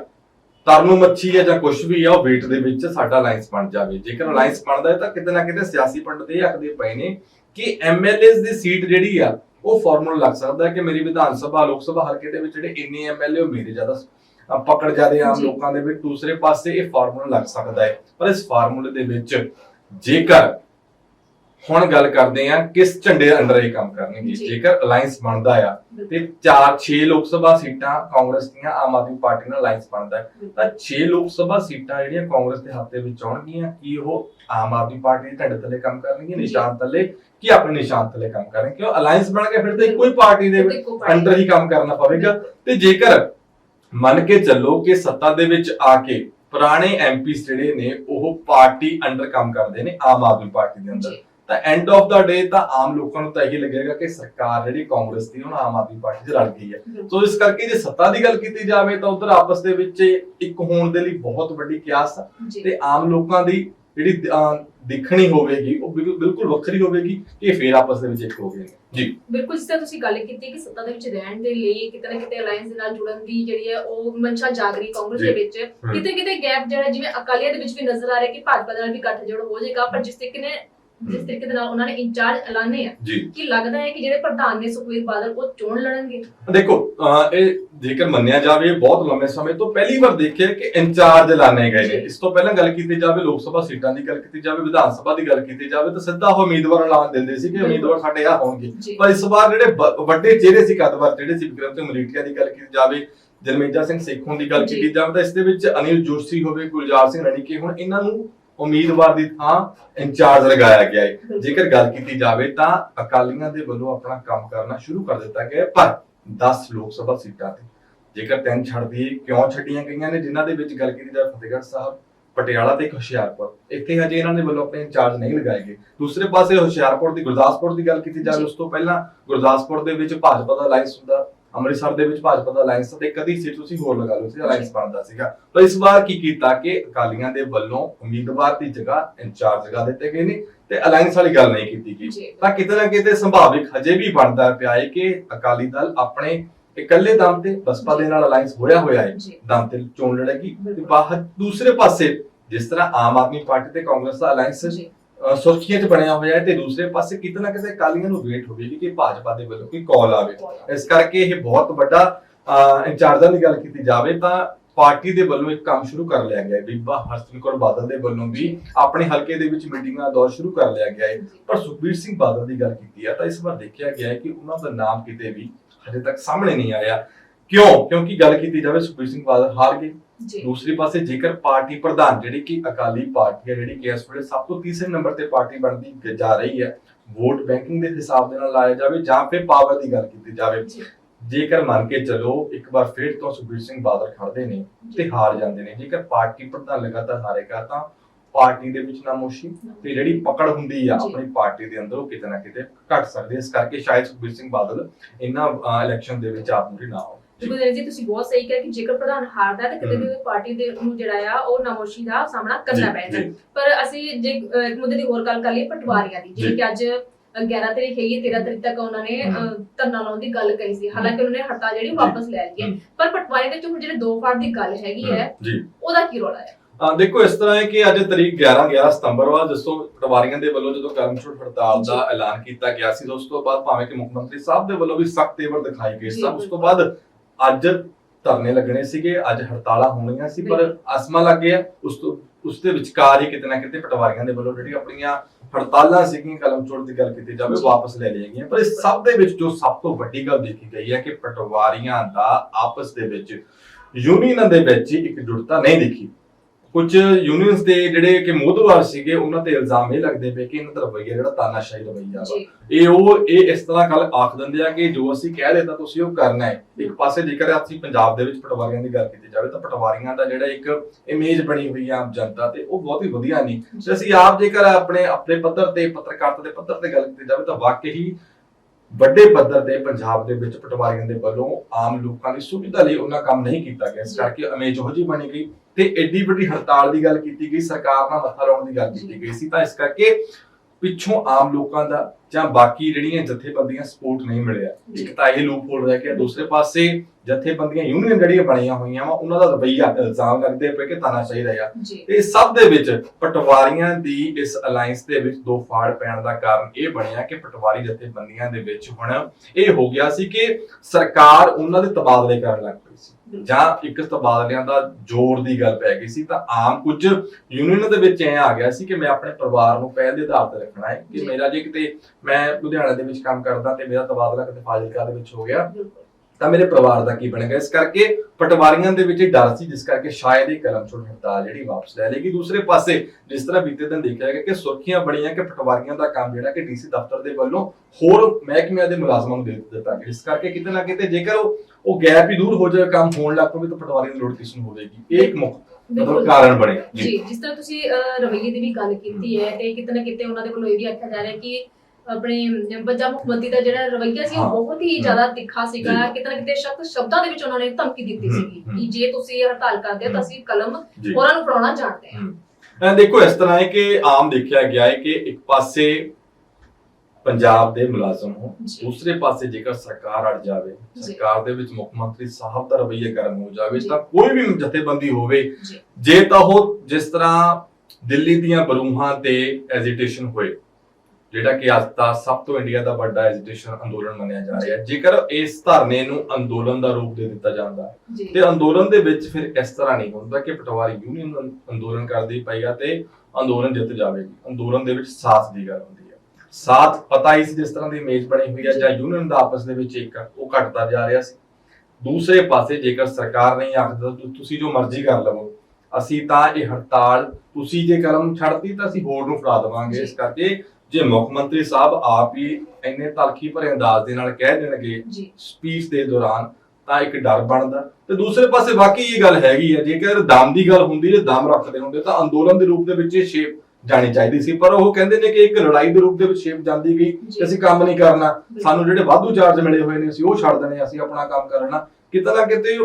ਤਰਨੂ ਮੱਛੀ ਹੈ ਜਾਂ ਕੁਝ ਵੀ ਹੈ ਉਹ ਵੇਟ ਦੇ ਵਿੱਚ ਸਾਡਾ ਅਲਾਈਅੰਸ ਬਣ ਜਾਵੇ। ਜੇਕਰ ਅਲਾਈਅੰਸ ਬਣਦਾ ਹੈ ਤਾਂ ਕਿਤੇ ਨਾ ਕਿਤੇ ਸਿਆਸੀ ਪੰਡਤ ਇਹ ਆਖਦੇ ਪਏ ਨੇ ਕਿ ਐਮਐਲਏਸ ਦੀ ਸੀਟ ਜਿਹੜੀ ਆ ਉਹ ਫਾਰਮੂਲਾ ਲੱਗ ਸਕਦਾ ਹੈ ਕਿ ਮੇਰੀ ਵਿਧਾਨ ਸਭਾ ਲੋਕ ਸਭਾ ਹਲਕੇ ਦੇ ਵਿੱਚ ਜਿਹੜੇ ਇੰਨੇ ਐਮਐਲਏ ਉਹ ਮੇਰੇ ਜ਼ਿਆਦਾ ਪਕੜ ਜਾਦੇ ਆਮ। ਲੋਕਾਂ ਦੇ ਵਿੱਚ। ਦੂਸਰੇ ਪਾਸੇ ਇਹ ਫਾਰਮੂਲਾ ਲੱਗ ਸਕਦਾ ਹੈ। ਪਰ ਇਸ ਫਾਰਮੂਲੇ ਦੇ ਵਿੱਚ ਜੇਕਰ ਹੁਣ ਗੱਲ ਕਰਦੇ ਆ ਕਿਸ ਝੰਡੇ ਅੰਡਰ ਇਹ ਕੰਮ ਕਰਨਗੇ। ਜੇਕਰ ਅਲਾਈਅੰਸ ਬਣਦਾ ਆ ਤੇ 4 6 ਲੋਕ ਸਭਾ ਸੀਟਾਂ ਕਾਂਗਰਸ ਦੀਆਂ ਆਮ ਆਦਮੀ ਪਾਰਟੀ ਨਾਲ ਅਲਾਈਅੰਸ ਬਣਦਾ ਤਾਂ 6 ਲੋਕ ਸਭਾ ਸੀਟਾਂ ਜਿਹੜੀਆਂ ਕਾਂਗਰਸ ਦੇ ਹੱਥ ਦੇ ਵਿੱਚ ਆਉਣਗੀਆਂ ਕੀ ਉਹ ਆਮ ਆਦਮੀ ਪਾਰਟੀ ਦੇ ਢੰਡ ਥੱਲੇ ਕੰਮ ਕਰਨਗੀਆਂ। ਨਿਸ਼ਾਨ ਥੱਲੇ ਕੀ ਆਪਣੇ ਨਿਸ਼ਾਨ ਥੱਲੇ ਕੰਮ ਕਰਨਗੇ ਕਿਉਂ ਅਲਾਈਅੰਸ ਬਣ ਕੇ ਫਿਰ ਤਾਂ ਇੱਕੋ ਹੀ ਪਾਰਟੀ ਦੇ ਅੰਡਰ ਹੀ ਕੰਮ ਕਰਨਾ ਪਵੇਗਾ। ਤੇ ਜੇਕਰ ਮੰਨ ਕੇ ਚੱਲੋ ਕਿ ਸੱਤਾ ਦੇ ਵਿੱਚ ਆ ਕੇ ਪੁਰਾਣੇ ਐਮਪੀਸ ਜਿਹੜੇ ਨੇ ਉਹ ਪਾਰਟੀ ਅੰਡਰ ਕੰਮ ਕਰਦੇ ਨੇ ਆਮ ਆਦਮੀ ਪਾਰਟੀ ਦੇ ਅੰਦਰ। ਤਾਂ ਐਂਡ ਆਫ ਦਾ ਡੇ ਤਾਂ ਆਮ ਲੋਕਾਂ ਨੂੰ ਤਾਂ ਇਹੀ ਲੱਗੇਗਾ ਕਿ ਸਰਕਾਰ ਜਿਹੜੀ ਕਾਂਗਰਸ ਦੀ ਹੁਣ ਆਮ ਆਦਮੀ ਪਾਰਟੀ 'ਚ ਰਲ ਗਈ ਹੈ। ਸੋ ਇਸ ਕਰਕੇ ਜੇ ਸੱਤਾ ਦੀ ਗੱਲ ਕੀਤੀ ਜਾਵੇ ਤਾਂ ਉਧਰ ਆਪਸ ਦੇ ਵਿੱਚ ਇੱਕ ਹੋਣ ਦੇ ਲਈ ਬਹੁਤ ਵੱਡੀ ਕਿਆਸ ਤੇ ਆਮ ਲੋਕਾਂ ਦੀ ਜਿਹੜੀ ਦਿਖਣੀ ਹੋਵੇਗੀ ਉਹ ਬਿਲਕੁਲ ਵੱਖਰੀ ਹੋਵੇਗੀ ਕਿ ਫੇਰ ਆਪਸ ਦੇ ਵਿੱਚ ਇੱਕ ਹੋ ਗਏ ਜੀ। ਬਿਲਕੁਲ ਜਿਸ ਤਰ੍ਹਾਂ ਤੁਸੀਂ ਗੱਲ ਕੀਤੀ ਕਿ ਸੱਤਾ ਦੇ ਵਿੱਚ ਰਹਿਣ ਦੇ ਲਈ ਕਿਤੇ ਨਾ ਕਿਤੇ ਅਲਾਈਅੰਸ ਦੇ ਨਾਲ ਜੁੜਨ ਦੀ ਜਿਹੜੀ ਹੈ ਉਹ ਮਨਸ਼ਾ ਜਾਗ ਰਹੀ ਕਾਂਗਰਸ ਦੇ। ਵਿੱਚ। ਕਿਤੇ ਕਿਤੇ ਗੈਪ ਜਿਹੜਾ ਜਿਵੇਂ ਅਕਾਲੀਆਂ ਦੇ ਵਿੱਚ ਵੀ ਨਜ਼ਰ ਆ ਰਿਹਾ ਕਿ ਭਾਜਪਾ ਦੇ ਨਾਲ ਵੀ ਗੱਠਜੋੜ ਹੋ ਜਾਏਗਾ ਪਰ ਜਿਸ ਤਰੀਕੇ ਨੇ ਜਿਸ ਤਰੀਕੇ ਦੇ ਨਾਲ ਉਹਨਾਂ ਨੇ ਇੰਚਾਰਜ ਐਲਾਨੇ ਆ ਜੀ ਕਿ ਲੱਗਦਾ ਹੈ ਕਿ ਜਿਹੜੇ ਪ੍ਰਧਾਨ ਨੇ ਸੁਖਵੀਰ ਬਾਦਲ ਉਹ ਚੋਣ ਲੜਨਗੇ ਦੇਖੋ ਇਹ ਜੇਕਰ ਮੰਨਿਆ ਜਾਵੇ ਬਹੁਤ ਲੰਮੇ ਸਮੇਂ ਤੋਂ ਪਹਿਲੀ ਵਾਰ ਦੇਖਿਆ ਕਿ ਇੰਚਾਰਜ ਐਲਾਨੇ ਗਏ ਨੇ। ਇਸ ਤੋਂ ਪਹਿਲਾਂ ਗੱਲ ਕੀਤੀ ਜਾਵੇ ਲੋਕ ਸਭਾ ਸੀਟਾਂ ਦੀ ਗੱਲ ਕੀਤੀ ਜਾਵੇ ਵਿਧਾਨ ਸਭਾ ਦੀ ਗੱਲ ਕੀਤੀ ਜਾਵੇ ਤਾਂ ਸਿੱਧਾ ਉਹ ਉਮੀਦਵਾਰ ਐਲਾਨ ਦਿੰਦੇ ਸੀ ਕਿ। ਉਮੀਦਵਾਰ ਸਾਡੇ ਆ ਹੋਣਗੇ ਪਰ ਇਸ ਵਾਰ ਜਿਹੜੇ ਵੱਡੇ ਚਿਹਰੇ ਸੀ ਕਦਵਾਰ ਜਿਹੜੇ ਸੀ ਵਿਕਰਮ ਸਿੰਘ ਮਲੀਟੀਆ ਦੀ ਗੱਲ ਕੀਤੀ ਜਾਵੇ ਜਰਮੇਜਾ ਸਿੰਘ ਸੇਖੋਂ ਦੀ ਗੱਲ। ਕੀਤੀ ਜਾਵੇ ਤਾਂ ਇਸ ਦੇ ਵਿੱਚ ਅਨਿਲ ਜੋਸ਼ੀ ਹੋਵੇ ਗੁਲਜ਼ਾਰ ਸਿੰਘ ਰਣੀਕੇ ਹੁਣ ਇਹਨਾਂ ਨੂੰ ਉਮੀਦਵਾਰ ਦੀ ਥਾਂ ਇੰਚਾਰਜ ਲਗਾਇਆ ਗਿਆ ਹੈ। ਜੇਕਰ ਗੱਲ ਕੀਤੀ ਜਾਵੇ ਤਾਂ ਅਕਾਲੀਆਂ ਦੇ ਵੱਲੋਂ ਆਪਣਾ ਕੰਮ ਕਰਨਾ ਸ਼ੁਰੂ ਕਰ ਦਿੱਤਾ ਗਿਆ ਪਰ 10 ਲੋਕ ਸਭਾ ਸੀਟਾਂ ਤੇ। ਜੇਕਰ ਤਿੰਨ ਛੱਡ ਦਈਏ, ਕਿਉਂ ਛੱਡੀਆਂ ਗਈਆਂ ਨੇ? ਜਿਨ੍ਹਾਂ ਦੇ ਵਿੱਚ ਗੱਲ ਕੀਤੀ ਜਾਵੇ ਫਤਿਹਗੜ੍ਹ ਸਾਹਿਬ, ਪਟਿਆਲਾ ਤੇ ਹੁਸ਼ਿਆਰਪੁਰ। ਇੱਥੇ ਹਜੇ ਇਹਨਾਂ ਦੇ ਵੱਲੋਂ ਆਪਣੇ ਇੰਚਾਰਜ ਨਹੀਂ ਲਗਾਏ ਗਏ। ਦੂਸਰੇ ਪਾਸੇ ਹੁਸ਼ਿਆਰਪੁਰ ਦੀ ਗੁਰਦਾਸਪੁਰ ਦੀ ਗੱਲ ਕੀਤੀ ਜਾਵੇ, ਉਸ ਤੋਂ ਪਹਿਲਾਂ ਗੁਰਦਾਸਪੁਰ ਦੇ ਵਿੱਚ ਭਾਜਪਾ ਦਾ ਅਲਾਈਅੰਸ ਹੁੰਦਾ। ਅੰਮ੍ਰਿਤਸਰ ਦੇ ਵਿੱਚ ਭਾਜਪਾ ਦਾ ਅਲਾਈਅੰਸ ਤੇ ਕਦੀ ਸੀਟ ਤੁਸੀਂ ਹੋਰ ਲਗਾ ਲਓ ਸੀ ਅਲਾਈਅੰਸ ਬਣਦਾ ਸੀਗਾ। ਪਰ ਇਸ ਵਾਰ ਕੀ ਕੀਤਾ ਕਿ ਅਕਾਲੀਆਂ ਦੇ ਵੱਲੋਂ ਉਮੀਦਵਾਰ ਦੀ ਜਗ੍ਹਾ ਇੰਚਾਰਜ ਲਗਾ ਦਿੱਤੇ ਗਏ ਨੇ ਤੇ ਅਲਾਈਅੰਸ ਵਾਲੀ ਗੱਲ ਨਹੀਂ ਕੀਤੀ ਗਈ। ਤਾਂ ਕਿਤੇ ਨਾ ਕਿਤੇ ਸੰਭਾਵਿਕ ਹਜੇ ਵੀ ਬਣਦਾ ਪਿਆ ਹੈ ਕਿ ਅਕਾਲੀ ਦਲ ਆਪਣੇ ਇਕੱਲੇ ਦਮ ਤੇ ਬਸਪਾ ਦੇ ਨਾਲ ਅਲਾਈਅੰਸ ਹੋਇਆ ਹੋਇਆ ਹੈ ਦਮ ਤੇ ਚੋਣ ਲੜੇਗੀ। ਤੇ। ਬਾਹਰ ਦੂਸਰੇ ਪਾਸੇ ਜਿਸ ਤਰ੍ਹਾਂ ਆਮ ਆਦਮੀ ਪਾਰਟੀ ਤੇ ਕਾਂਗਰਸ ਦਾ ਅਲਾਈਅੰਸ ਜੀ ਬਣਿਆ ਹੋਇਆ ਹੈ ਤੇ ਦੂਸਰੇ ਪਾਸੇ ਕਿਤੇ ਨਾ ਕਿਤੇ ਅਕਾਲੀਆਂ ਨੂੰ ਵੇਟ ਹੋਵੇਗੀ ਕਿ ਭਾਜਪਾ ਦੇ ਵੱਲੋਂ ਕੋਈ ਕਾਲ ਆਵੇ। ਇਸ ਕਰਕੇ ਇਹ ਬਹੁਤ ਵੱਡਾ ਇੰਚਾਰਜਾਂ ਦੀ ਗੱਲ ਕੀਤੀ ਜਾਵੇ ਤਾਂ ਪਾਰਟੀ ਦੇ ਵੱਲੋਂ ਇੱਕ ਕੰਮ ਸ਼ੁਰੂ ਕਰ ਲਿਆ ਗਿਆ ਹੈ। ਬੀਬਾ ਹਰਸਿਮਰਤ ਕੌਰ ਬਾਦਲ ਦੇ ਵੱਲੋਂ ਵੀ ਆਪਣੇ ਹਲਕੇ ਦੇ ਵਿੱਚ ਮੀਟਿੰਗਾਂ ਦਾ ਦੌਰ ਸ਼ੁਰੂ ਕਰ ਲਿਆ ਗਿਆ ਹੈ। ਪਰ ਸੁਖਬੀਰ ਸਿੰਘ ਬਾਦਲ ਦੀ ਗੱਲ ਕੀਤੀ ਆ ਤਾਂ ਇਸ ਵਾਰ ਦੇਖਿਆ ਗਿਆ ਹੈ ਕਿ ਉਹਨਾਂ ਦਾ ਨਾਮ ਕਿਤੇ ਵੀ ਹਜੇ ਤੱਕ ਸਾਹਮਣੇ ਨਹੀਂ ਆਇਆ। ਕਿਉਂ? ਕਿਉਂਕਿ ਗੱਲ ਕੀਤੀ ਜਾਵੇ ਸੁਖਬੀਰ ਸਿੰਘ ਬਾਦਲ ਹਾਰ ਗਏ। ਦੂਸਰੀ ਪਾਸੇ ਜੇਕਰ ਪਾਰਟੀ ਪ੍ਰਧਾਨ ਜਿਹੜੀ ਕਿ ਅਕਾਲੀ ਪਾਰਟੀ ਹੈ ਜਿਹੜੀ ਕਿ ਇਸ ਵੇਲੇ ਸਭ ਤੋਂ ਤੀਸਰੇ ਨੰਬਰ ਤੇ ਪਾਰਟੀ ਬਣਦੀ ਜਾ ਰਹੀ ਹੈ ਵੋਟ ਬੈਂਕਿੰਗ ਦੇ ਹਿਸਾਬ ਦੇ ਨਾਲ ਲਾਇਆ ਜਾਵੇ ਜਾਂ ਫਿਰ ਪਾਵਰ ਦੀ ਗੱਲ ਕੀਤੀ ਜਾਵੇ। ਜੇਕਰ ਮੰਨ ਕੇ ਚੱਲੋ ਇੱਕ ਵਾਰ ਫਿਰ ਤੋਂ ਸੁਖਬੀਰ ਸਿੰਘ ਬਾਦਲ ਖੜਦੇ ਨੇ ਤੇ ਹਾਰ ਜਾਂਦੇ ਨੇ। ਜੇਕਰ ਪਾਰਟੀ ਪ੍ਰਧਾਨ ਲਗਾਤਾਰ ਹਾਰੇਗਾ ਤਾਂ ਪਾਰਟੀ ਦੇ ਵਿੱਚ ਨਾਮੋਸ਼ੀ ਤੇ ਜਿਹੜੀ ਪਕੜ ਹੁੰਦੀ ਆ। ਆਪਣੀ ਪਾਰਟੀ ਦੇ ਅੰਦਰ ਉਹ ਕਿਤੇ ਨਾ ਕਿਤੇ ਘਟ ਸਕਦੀ ਹੈ ਇਸ ਕਰਕੇ ਸ਼ਾਇਦ ਸੁਖਬੀਰ ਸਿੰਘ ਬਾਦਲ ਇਹਨਾਂ ਇਲੈਕਸ਼ਨ ਦੇ ਵਿੱਚ ਆਪ ਨੂੰ ਨਾ ਬਿਲਕੁਲ ਜੀ ਤੁਸੀਂ ਬਹੁਤ ਸਹੀ ਕਿਹਾ ਕਿ ਜੇਕਰ ਪ੍ਰਧਾਨ ਹਾਰਦਾ ਹੈ ਤਾਂ ਕਿਤੇ। ਵੀ ਪਾਰਟੀ ਦੇ ਨੂੰ ਜਿਹੜਾ ਆ ਉਹ ਨਾਮੋਸ਼ੀ ਦਾ ਸਾਹਮਣਾ ਕਰਨਾ ਪੈਂਦਾ। ਪਰ ਅਸੀਂ ਜੇ ਮੁੱਦੇ ਦੀ ਹੋਰ ਗੱਲ ਕਰ ਲਈਏ ਪਟਵਾਰੀਆਂ ਦੀ। ਜਿਵੇਂ ਜੀ। ਕਿ ਅੱਜ ਅਹ, 11 ਤਰੀਕ ਹੈਗੀ ਹੈ, 13 ਤਰੀਕ ਤੱਕ ਉਹਨਾਂ ਨੇ। ਧਰਨਾ ਲਾਉਣ ਦੀ ਗੱਲ ਕਹੀ ਸੀ। ਹਾਲਾਂਕਿ ਉਹਨਾਂ ਨੇ ਹੜਤਾਲ ਜਿਹੜੀ ਵਾਪਸ ਲੈ ਲਈ ਹੈ। ਪਰ ਪਟਵਾਰੀ ਦੇ ਹੁਣ ਜਿਹੜੇ ਦੋ ਫਾੜ ਦੀ ਗੱਲ ਹੈਗੀ ਹੈ ਉਹਦਾ ਕੀ ਰੋਲਾ ਹੈ? ਆ ਦੇਖੋ ਇਸ ਤਰ੍ਹਾਂ ਹੈ ਕਿ ਅੱਜ ਤਰੀਕ 11 11 ਸਤੰਬਰ ਵਾ ਜਿਸ ਤੋਂ ਪਟਵਾਰੀਆਂ ਦੇ ਵੱਲੋਂ ਜਦੋਂ ਕਰਮਚੋਟ ਹੜਤਾਲ ਦਾ ਐਲਾਨ ਕੀਤਾ ਗਿਆ ਸੀ ਉਸ ਤੋਂ ਬਾਅਦ ਭਾਵੇਂ ਕਿ ਮੁੱਖ ਮੰਤਰੀ ਸਾਹਿਬ ਦੇ ਵੱਲੋਂ ਵੀ ਸਖਤ ਤੇਵਰ ਦਿਖਾਈ ਗਈ ਸੀ ਉਸ ਤੋਂ ਬਾਅਦ ਅੱਜ ਧਰਨੇ ਲੱਗਣੇ ਸੀਗੇ ਅੱਜ ਹੜਤਾਲਾਂ ਹੋਣੀਆਂ ਸੀ ਪਰ। ਅਸਮਾ ਲੱਗ ਗਿਆ ਉਸ ਤੋਂ ਉਸ ਦੇ ਵਿਚਕਾਰ ਹੀ ਕਿਤੇ ਨਾ ਕਿਤੇ ਪਟਵਾਰੀਆਂ ਦੇ ਵੱਲੋਂ ਜਿਹੜੀ ਆਪਣੀਆਂ ਹੜਤਾਲਾਂ ਸੀਗੀਆਂ ਕਲਮਚੋਟ ਦੀ ਗੱਲ ਕੀਤੀ ਜਾਵੇ। ਵਾਪਸ ਲੈ ਲਈਆਂ ਗਈਆਂ ਪਰ ਇਸ ਸਭ ਦੇ ਵਿੱਚ ਜੋ ਸਭ ਤੋਂ ਵੱਡੀ ਗੱਲ ਦੇਖੀ ਗਈ ਹੈ ਕਿ ਪਟਵਾਰੀਆਂ ਦਾ ਆਪਸ ਦੇ ਵਿੱਚ ਯੂਨੀਅਨਾਂ ਦੇ ਵਿੱਚ ਇੱਕ ਜੁੜਤਾ ਨਹੀਂ ਦਿਖੀ ਕੁਝ ਯੂਨੀਅਨਸ ਦੇ ਜਿਹੜੇ ਕਿ ਮੋਦਵਾਰ ਸੀਗੇ ਉਹਨਾਂ ਤੇ ਇਲਜ਼ਾਮ ਇਹ ਲੱਗਦੇ ਪਏ ਕਿ ਇਹਨਾਂ ਦਾ ਰਵੱਈਆ ਜਿਹੜਾ ਤਾਨਾਸ਼ਾਹੀ ਰਵੱਈਆ ਵਾ। ਜੀ। ਇਹ ਉਹ ਇਹ ਇਸ ਤਰ੍ਹਾਂ ਗੱਲ ਆਖ ਦਿੰਦੇ ਆ ਕਿ ਜੋ ਅਸੀਂ ਕਹਿ ਦਿੱਤਾ ਤੁਸੀਂ ਉਹ ਕਰਨਾ ਹੈ। ਇੱਕ ਪਾਸੇ ਜੇਕਰ ਅਸੀਂ ਪੰਜਾਬ ਦੇ ਵਿੱਚ ਪਟਵਾਰੀਆਂ ਦੀ ਗੱਲ ਕੀਤੀ ਜਾਵੇ ਤਾਂ ਪਟਵਾਰੀਆਂ ਦਾ ਜਿਹੜਾ ਇੱਕ ਇਮੇਜ ਬਣੀ ਹੋਈ ਆ ਆਮ ਜਨਤਾ ਤੇ ਉਹ ਬਹੁਤ ਹੀ ਵਧੀਆ ਨਹੀਂ। ਤੇ ਅਸੀਂ ਆਪ ਜੇਕਰ ਆਪਣੇ ਆਪਣੇ ਪੱਧਰ ਤੇ ਪੱਤਰਕਾਰਤਾ ਦੇ ਪੱਧਰ ਤੇ ਗੱਲ ਕੀਤੀ ਜਾਵੇ ਤਾਂ ਵਾਕਈ ਹੀ ਵੱਡੇ ਪੱਧਰ ਤੇ ਪੰਜਾਬ ਦੇ ਵਿੱਚ ਪਟਵਾਰੀਆਂ ਦੇ ਵੱਲੋਂ ਆਮ ਲੋਕਾਂ ਦੀ ਸੁਵਿਧਾ ਲਈ ਉਹਨਾਂ ਕੰਮ ਨਹੀਂ ਕੀਤਾ ਗਿਆ। ਇਸ ਕਰਕੇ ਇਮੇਜ ਉਹੋ ਜਿਹੀ ਬਣੀ ਗਈ ਤੇ ਐਡੀ ਵੱਡੀ ਹੜਤਾਲ ਦੀ ਗੱਲ ਕੀਤੀ ਗਈ ਸਰਕਾਰ ਨਾਲ ਮੱਥਾ ਲਾਉਣ ਦੀ ਗੱਲ ਕੀਤੀ ਗਈ ਸੀ। ਤਾਂ ਇਸ ਕਰਕੇ ਪਿੱਛੋਂ ਆਮ ਲੋਕਾਂ ਦਾ ਜਾਂ ਬਾਕੀ ਜਿਹੜੀਆਂ ਜਥੇਬੰਦੀਆਂ ਸਪੋਰਟ ਨਹੀਂ ਮਿਲਿਆ। ਇੱਕ ਤਾਂ ਇਹ ਲੂਪ ਹੋਲ ਰਹਿ ਗਿਆ ਦੂਸਰੇ ਪਾਸੇ ਜਥੇਬੰਦੀਆਂ ਯੂਨੀਅਨ ਜਿਹੜੀਆਂ ਬਣੀਆਂ ਹੋਈਆਂ ਵਾ ਉਹਨਾਂ ਦਾ ਰਵੱਈਆ ਇਲਜ਼ਾਮ ਲੱਗਦੇ ਪਏ ਕਿ ਤਾਨਾਸ਼ਾਹੀ ਰਿਹਾ ਜੀ। ਤੇ ਇਸ ਸਭ ਦੇ ਵਿੱਚ ਪਟਵਾਰੀਆਂ ਦੀ ਇਸ ਅਲਾਈਅੰਸ ਦੇ ਵਿੱਚ ਦੋ ਫਾੜ ਪੈਣ ਦਾ ਕਾਰਨ ਇਹ ਬਣਿਆ ਕਿ ਪਟਵਾਰੀ ਜਥੇਬੰਦੀਆਂ ਦੇ ਵਿੱਚ ਹੁਣ ਇਹ ਹੋ ਗਿਆ ਸੀ ਕਿ ਸਰਕਾਰ ਉਹਨਾਂ ਦੇ ਤਬਾਦਲੇ ਕਰਨ ਲੱਗ ਪਈ ਸੀ। ਜਾਂ ਇੱਕ ਤਬਾਦਲਿਆਂ ਦਾ ਜ਼ੋਰ ਦੀ ਗੱਲ ਪੈ ਗਈ ਸੀ ਤਾਂ ਆਮ ਕੁਝ ਯੂਨੀਅਨ ਦੇ ਵਿੱਚ ਐ ਆ ਗਿਆ ਸੀ ਕਿ ਮੈਂ ਆਪਣੇ ਪਰਿਵਾਰ ਨੂੰ ਪਹਿਲ ਦੇ ਆਧਾਰ ਤੇ ਰੱਖਣਾ ਹੈ ਕਿ। ਮੇਰਾ ਜੇ ਕਿਤੇ ਮੈਂ ਲੁਧਿਆਣਾ ਦੇ ਵਿੱਚ ਕੰਮ ਕਰਦਾ ਤੇ ਮੇਰਾ ਤਬਾਦਲਾ ਕਿਤੇ ਫਾਜ਼ਿਲਕਾ ਦੇ ਵਿੱਚ ਹੋ ਗਿਆ ਤਾਂ ਮੇਰੇ ਪਰਿਵਾਰ ਦਾ ਕੀ ਬਣੇਗਾ? ਇਸ ਕਰਕੇ ਪਟਵਾਰੀਆਂ ਦੇ ਵਿੱਚ ਡਰ ਸੀ ਜਿਸ ਕਰਕੇ ਸ਼ਾਇਦ ਇਹ ਕਲਮ ਛੋੜ ਹੜਤਾਲ ਜਿਹੜੀ ਵਾਪਸ ਲੈ ਲੇਗੀ ਦੂਸਰੇ ਪਾਸੇ ਜਿਸ ਤਰ੍ਹਾਂ ਬੀਤੇ ਦਿਨ ਦੇਖਿਆ ਗਿਆ ਕਿ ਸੁਰਖੀਆਂ ਬਣੀਆਂ ਕਿ ਪਟਵਾਰੀਆਂ ਦਾ ਕੰਮ ਜਿਹੜਾ ਕਿ ਡੀਸੀ ਦਫ਼ਤਰ ਦੇ ਵੱਲੋਂ ਹੋਰ ਮਹਿਕਮਿਆਂ ਦੇ ਮੁਲਾਜ਼ਮਾਂ ਨੂੰ ਦੇ ਦਿੱਤਾ ਗਿਆ। ਇਸ ਕਰਕੇ ਕਿਤੇ ਨਾ ਕਿਤੇ ਜੇਕਰ ਉਹ ਉਹ ਗੈਪ ਹੀ ਦੂਰ ਹੋ ਜਾਵੇ ਕੰਮ ਹੋਣ ਲੱਗ ਪਵੇ ਤਾਂ ਪਟਵਾਰੀ ਦੀ ਲੋੜ ਕਿਸ ਨੂੰ ਹੋਵੇਗੀ। ਇਹ ਇੱਕ ਮੁੱਖ ਮਤਲਬ ਕਾਰਨ ਬਣੇ। ਜੀ। ਜਿਸ ਤਰ੍ਹਾਂ ਤੁਸੀਂ ਰਵੱਈਏ ਦੀ ਵੀ ਗੱਲ ਕੀਤੀ ਹੈ ਤੇ ਕਿਤੇ ਨਾ ਕਿਤੇ ਉਹਨਾਂ ਦੇ ਵੱਲੋਂ ਇਹ ਵੀ ਆਖਿਆ ਜਾ ਰਿਹਾ ਕਿ ਆਪਣੇ ਪੰਜਾਬ ਮੁੱਖ ਮੰਤਰੀ ਦਾ ਜਿਹੜਾ ਰਵੱਈਆ ਸੀ। ਉਹ ਬਹੁਤ ਹੀ। ਜ਼ਿਆਦਾ ਤਿੱਖਾ ਸੀਗਾ। ਕਿਤੇ ਨਾ ਕਿਤੇ ਸ਼ਬਦ ਸ਼ਬਦਾਂ ਦੇ ਵਿੱਚ ਉਹਨਾਂ ਨੇ ਧਮਕੀ ਦਿੱਤੀ ਸੀਗੀ। ਕਿ ਜੇ ਤੁਸੀਂ ਹੜਤਾਲ ਕਰਦੇ ਹੋ ਤਾਂ ਅਸੀਂ ਕਲਮ ਹੋਰਾਂ ਨੂੰ ਫੜਾਉਣਾ ਜਾਣਦੇ ਹਾਂ। ਦੇਖੋ ਇਸ ਤਰ੍ਹਾਂ ਹੈ ਕਿ ਆਮ ਦੇਖਿਆ ਗਿਆ ਹੈ ਕਿ ਇੱਕ ਪਾਸੇ ਪੰਜਾਬ ਦੇ ਮੁਲਾਜ਼ਮ ਹੋ। ਦੂਸਰੇ ਪਾਸੇ ਜੇਕਰ ਸਰਕਾਰ ਅੜ ਜਾਵੇ। ਸਰਕਾਰ ਦੇ ਵਿੱਚ ਮੁੱਖ ਮੰਤਰੀ ਸਾਹਿਬ ਦਾ ਰਵੱਈਆ ਗਰਮ ਹੋ ਜਾਵੇ। ਤਾਂ ਕੋਈ ਵੀ ਜਥੇਬੰਦੀ ਹੋਵੇ ਜੀ ਤਾਂ ਉਹ ਜਿਸ ਤਰ੍ਹਾਂ ਦਿੱਲੀ ਦੀਆਂ ਬਰੂਹਾਂ ਤੇ ਐਜੀਟੇਸ਼ਨ ਹੋਏ ਜਿਹੜਾ ਕਿ ਅੱਜ ਦਾ ਸਭ ਤੋਂ ਇੰਡੀਆ ਦਾ ਵੱਡਾ ਐਜੀਟੇਸ਼ਨ ਅੰਦੋਲਨ ਮੰਨਿਆ ਜਾ ਰਿਹਾ ਹੈ ਜੇਕਰ ਇਸ ਧਰਨੇ ਨੂੰ ਅੰਦੋਲਨ ਦਾ ਰੂਪ ਦੇ ਦਿੱਤਾ ਜਾਂਦਾ ਤੇ ਅੰਦੋਲਨ ਦੇ ਵਿੱਚ ਫਿਰ ਇਸ ਤਰ੍ਹਾਂ ਨਹੀਂ ਹੁੰਦਾ ਕਿ ਪਟਵਾਰੀ ਯੂਨੀਅਨ ਅੰਦੋਲਨ ਕਰਦੀ ਪਈਆ ਤੇ ਅੰਦੋਲਨ ਜਿੱਤ ਜਾਵੇਗੀ ਅੰਦੋਲਨ ਦੇ ਵਿੱਚ ਸਾਥ ਦੀ ਗੱਲ ਹੁੰਦੀ ਸਾਥ ਪਤਾ ਹੀ ਸੀ ਜਿਸ ਤਰ੍ਹਾਂ ਦੀ ਇਮੇਜ ਬਣੀ ਹੋਈ ਹੈ ਜਾਂ ਯੂਨੀਅਨ ਦਾ ਆਪਸ ਦੇ ਵਿੱਚ ਇੱਕ ਉਹ ਘਟਦਾ ਜਾ ਰਿਹਾ ਸੀ। ਦੂਸਰੇ ਪਾਸੇ ਜੇਕਰ ਸਰਕਾਰ ਨਹੀਂ ਆਖਦੀ ਤੁਸੀਂ ਜੋ ਮਰਜ਼ੀ ਕਰ ਲਵੋ। ਅਸੀਂ ਤਾਂ ਇਹ ਹੜਤਾਲ ਤੁਸੀਂ ਜੇ ਕਲਮ ਛੱਡਤੀ ਤਾਂ ਅਸੀਂ ਹੋਰ ਨੂੰ ਫੜਾ ਦੇਵਾਂਗੇ। ਇਸ ਕਰਕੇ ਜੇ ਮੁੱਖ ਮੰਤਰੀ ਸਾਹਿਬ ਆਪ ਹੀ ਇੰਨੇ ਤਲਖੀ ਭਰੇ ਅੰਦਾਜ਼ ਦੇ ਨਾਲ ਕਹਿ ਦੇਣਗੇ ਸਪੀਚ ਦੇ ਦੌਰਾਨ ਤਾਂ ਇੱਕ ਡਰ ਬਣਦਾ। ਤੇ ਦੂਸਰੇ ਪਾਸੇ ਵਾਕਈ ਇਹ ਗੱਲ ਹੈਗੀ ਹੈ ਜੇਕਰ ਦਮ ਦੀ ਗੱਲ ਹੁੰਦੀ ਜੇ ਦਮ ਰੱਖਦੇ ਹੁੰਦੇ ਤਾਂ ਅੰਦੋਲਨ ਦੇ ਰੂਪ ਦੇ ਵਿੱਚ ਇਹ ਸ਼ੇਪ ਜਾਣੀ ਚਾਹੀਦੀ ਸੀ ਪਰ ਉਹ ਕਹਿੰਦੇ ਨੇ ਕਿ ਇੱਕ ਲੜਾਈ ਦੇ ਰੂਪ ਦੇ ਵਿੱਚ ਸ਼ੇਪ ਜਾਂਦੀ ਗਈ। ਕਿ ਅਸੀਂ ਕੰਮ ਨਹੀਂ ਕਰਨਾ। ਸਾਨੂੰ ਜਿਹੜੇ ਵਾਧੂ ਚਾਰਜ ਮਿਲੇ ਹੋਏ ਨੇ ਅਸੀਂ ਉਹ ਛੱਡ ਦੇਣੇ ਅਸੀਂ ਆਪਣਾ ਕੰਮ ਕਰਨਾ ਕਿਤੇ ਨਾ ਕਿਤੇ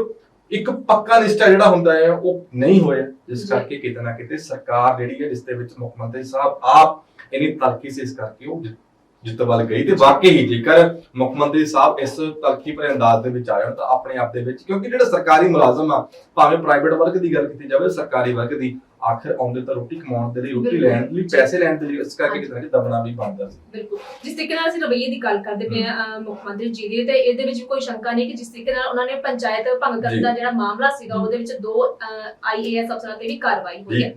ਇੱਕ ਪੱਕਾ ਨਿਸ਼ਚਾ ਜਿਹੜਾ ਹੁੰਦਾ ਹੈ ਉਹ ਨਹੀਂ ਹੋਇਆ ਜਿਸ। ਕਰਕੇ ਕਿਤੇ ਨਾ ਕਿਤੇ ਸਰਕਾਰ ਜਿਹੜੀ ਹੈ ਜਿਸ ਦੇ ਵਿੱਚ ਮੁੱਖ ਮੰਤਰੀ ਸਾਹਿਬ ਆਪ ਇਨੀ ਤਲਖੀ ਸੀ ਇਸ ਕਰਕੇ ਉਹ ਜਿੱਤ- ਵੱਲ ਗਈ ਤੇ ਵਾਕਈ ਹੀ ਜੇਕਰ ਮੁੱਖ ਮੰਤਰੀ ਸਾਹਿਬ ਇਸ ਤਲਖੀ ਭਰੇ ਅੰਦਾਜ਼ ਦੇ ਵਿੱਚ ਆਏ ਹੋਣ ਤਾਂ ਆਪਣੇ ਆਪ ਦੇ ਵਿੱਚ ਕਿਉਂਕਿ ਜਿਹੜੇ ਸਰਕਾਰੀ ਮੁਲਾਜ਼ਮ ਆ ਭਾਵੇਂ ਪ੍ਰਾਈਵੇਟ ਵਰਗ ਦੀ ਗੱਲ ਕੀਤੀ ਜਾਵੇ ਸਰਕਾਰੀ ਵਰਗ ਦੀ ਆਖਰ ਆਉਂਦੇ ਤਾਂ ਰੋਟੀ ਕਮਾਉਣ ਦੇ ਲਈ ਰੋਟੀ। ਲੈਣ ਦੇ ਲਈ ਪੈਸੇ ਲੈਣ ਦੇ ਲਈ ਇਸ ਕਰਕੇ। ਕਿਤੇ ਨਾ ਕਿਤੇ ਦਬਣਾ ਵੀ ਬਣਦਾ ਸੀ ਬਿਲਕੁਲ ਜਿਸ ਤਰੀਕੇ ਨਾਲ ਅਸੀਂ ਰਵੱਈਏ ਦੀ ਗੱਲ ਕਰਦੇ ਪਏ ਅਹ, ਮੁੱਖ ਮੰਤਰੀ ਜੀ ਦੀ ਤੇ ਇਹਦੇ ਵਿੱਚ ਕੋਈ ਸ਼ੰਕਾ ਨਹੀਂ ਕਿ ਜਿਸ ਤਰੀਕੇ ਨਾਲ ਉਹਨਾਂ ਨੇ ਪੰਚਾਇਤ ਭੰਗ ਕਰਨ। ਦਾ ਜਿਹੜਾ ਮਾਮਲਾ ਸੀਗਾ। ਉਹਦੇ ਵਿੱਚ ਦੋ ਆਈਏਐਸ ਅਫਸਰਾਂ ਤੇ ਵੀ ਕਾਰਵਾਈ ਹੋਈ ਹੈ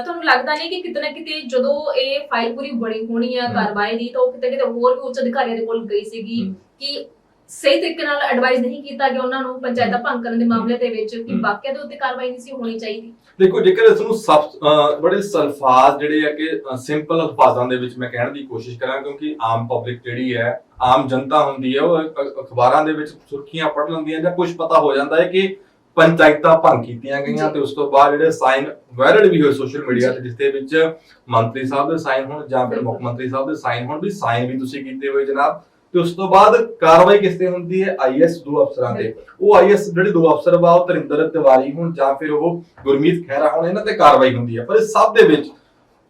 ਤੁਹਾਨੂੰ ਲੱਗਦਾ ਨਹੀਂ ਕਿ ਕਿਤੇ ਨਾ ਕਿਤੇ ਜਦੋਂ ਇਹ ਫਾਈਲ ਪੂਰੀ ਬਣੀ ਹੋਣੀ ਆ। ਕਾਰਵਾਈ ਦੀ ਤਾਂ ਉਹ ਕਿਤੇ ਕਿਤੇ ਹੋਰ ਵੀ ਉੱਚ ਅਧਿਕਾਰੀਆਂ ਦੇ ਕੋਲ ਗਈ ਸੀਗੀ। ਕਿ ਸਹੀ ਤਰੀਕੇ ਨਾਲ ਐਡਵਾਈਸ ਨਹੀਂ ਕੀਤਾ ਕਿ ਉਹਨਾਂ ਨੂੰ ਪੰਚਾਇਤਾਂ ਭੰਗ ਕਰਨ ਦੇ ਮਾਮਲੇ ਦੇ ਵਿੱਚ ਕਿ। ਵਾਕਿਆ ਦੇ ਉੱਤੇ ਕਾਰਵਾਈ ਨਹੀਂ ਸੀ ਹੋਣੀ ਚਾਹੀਦੀ। ਦੇਖੋ ਜੇਕਰ ਇਸ ਨੂੰ ਸਬ ਅਹ ਬੜੇ ਸਲਫਾਜ਼ ਜਿਹੜੇ ਆ ਕਿ ਸਿੰਪਲ ਅਲਫਾਜ਼ਾਂ ਦੇ ਵਿੱਚ ਮੈਂ ਕਹਿਣ ਦੀ ਕੋਸ਼ਿਸ਼ ਕਰਾਂ ਕਿਉਂਕਿ ਆਮ ਪਬਲਿਕ ਜਿਹੜੀ ਹੈ ਆਮ ਜਨਤਾ ਹੁੰਦੀ ਹੈ ਉਹ ਅਖਬਾਰਾਂ ਦੇ ਵਿੱਚ ਸੁਰਖੀਆਂ ਪੜ੍ਹ ਲੈਂਦੀਆਂ ਜਾਂ ਕੁਝ ਪਤਾ ਹੋ ਜਾਂਦਾ ਹੈ ਕਿ ਪੰਚਾਇਤਾਂ ਭੰਗ ਕੀਤੀਆਂ ਗਈਆਂ। ਤੇ ਉਸ ਤੋਂ ਬਾਅਦ ਜਿਹੜੇ ਸਾਈਨ ਵਾਇਰਲ ਵੀ ਹੋਏ ਸੋਸ਼ਲ ਮੀਡੀਆ ਤੇ ਜਿਸ ਦੇ ਵਿੱਚ ਮੰਤਰੀ ਸਾਹਿਬ ਦੇ ਸਾਈਨ ਹੋਣ ਜਾਂ ਫਿਰ ਮੁੱਖ ਮੰਤਰੀ ਸਾਹਿਬ ਦੇ ਸਾਈਨ ਹੋਣ ਵੀ ਸਾਈਨ ਵੀ ਤੁਸੀਂ ਕੀਤੇ ਹੋਏ ਜਨਾਬ। ਤੇ ਉਸ ਤੋਂ ਬਾਅਦ ਕਾਰਵਾਈ ਕਿਸ ਤੇ ਹੁੰਦੀ ਹੈ? ਆਈਐਸ ਦੋ ਅਫਸਰਾਂ ਤੇ। ਉਹ ਆਈਐਸ ਜਿਹੜੇ ਦੋ ਅਫਸਰ ਵਾ ਉਹ ਤਰਿੰਦਰ ਤਿਵਾਰੀ ਹੋਣ ਜਾਂ ਫਿਰ ਉਹ ਗੁਰਮੀਤ ਖਹਿਰਾ ਹੋਣ ਇਹਨਾਂ ਤੇ ਕਾਰਵਾਈ ਹੁੰਦੀ ਹੈ। ਪਰ ਇਸ ਸਭ ਦੇ ਵਿੱਚ